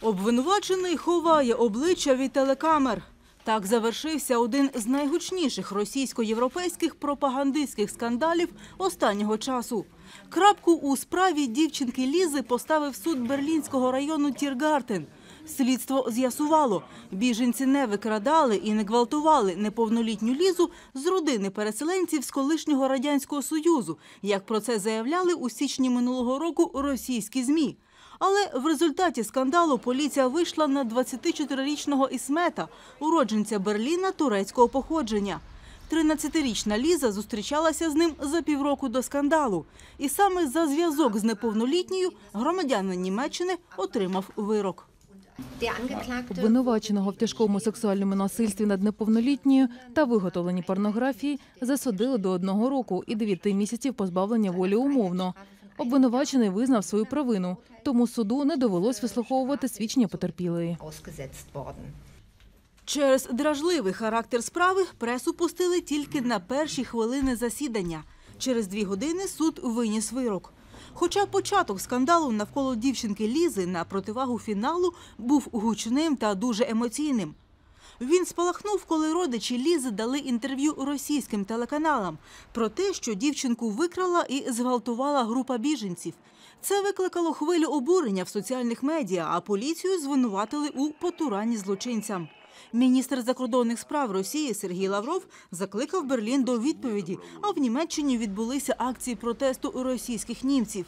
Обвинувачений ховає обличчя від телекамер. Так завершився один з найгучніших російсько-європейських пропагандистських скандалів останнього часу. Крапку у справі дівчинки Лізи поставив суд Берлінського району Тіргартен. Слідство з'ясувало, біженці не викрадали і не гвалтували неповнолітню Лізу з родини переселенців з колишнього радянського союзу, як про це заявляли у січні минулого року російські змі. Але в результаті скандалу поліція вийшла на 24-річного Ісмета, уродженця Берліна турецького походження. 13-річна Ліза зустрічалася з ним за півроку до скандалу. І саме за зв'язок з неповнолітньою громадянин Німеччини отримав вирок. Обвинуваченого в тяжкому сексуальному насильстві над неповнолітньою та виготовленні порнографії засудили до одного року і дев'яти місяців позбавлення волі умовно. Обвинувачений визнав свою провину, тому суду не довелось вислуховувати свідчення потерпілої. Через дражливий характер справи пресу пустили тільки на перші хвилини засідання. Через дві години суд виніс вирок. Хоча початок скандалу навколо дівчинки Лізи на противагу фіналу був гучним та дуже емоційним. Він спалахнув, коли родичі Лізи дали інтерв'ю російським телеканалам про те, що дівчинку викрала і зґвалтувала група біженців. Це викликало хвилю обурення в соціальних медіа, а поліцію звинуватили у потуранні злочинцям. Міністр закордонних справ Росії Сергій Лавров закликав Берлін до відповіді, а в Німеччині відбулися акції протесту російських німців.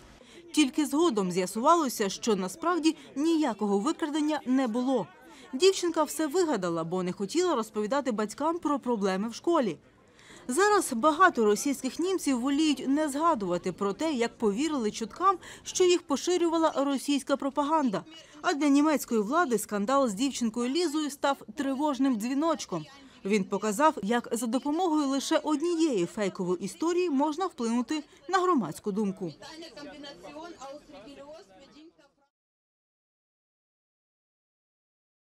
Тільки згодом з'ясувалося, що насправді ніякого викрадення не було. Дівчинка все вигадала, бо не хотіла розповідати батькам про проблеми в школі. Зараз багато російських німців воліють не згадувати про те, як повірили чуткам, що їх поширювала російська пропаганда. А для німецької влади скандал з дівчинкою Лізою став тривожним дзвіночком. Він показав, як за допомогою лише однієї фейкової історії можна вплинути на громадську думку.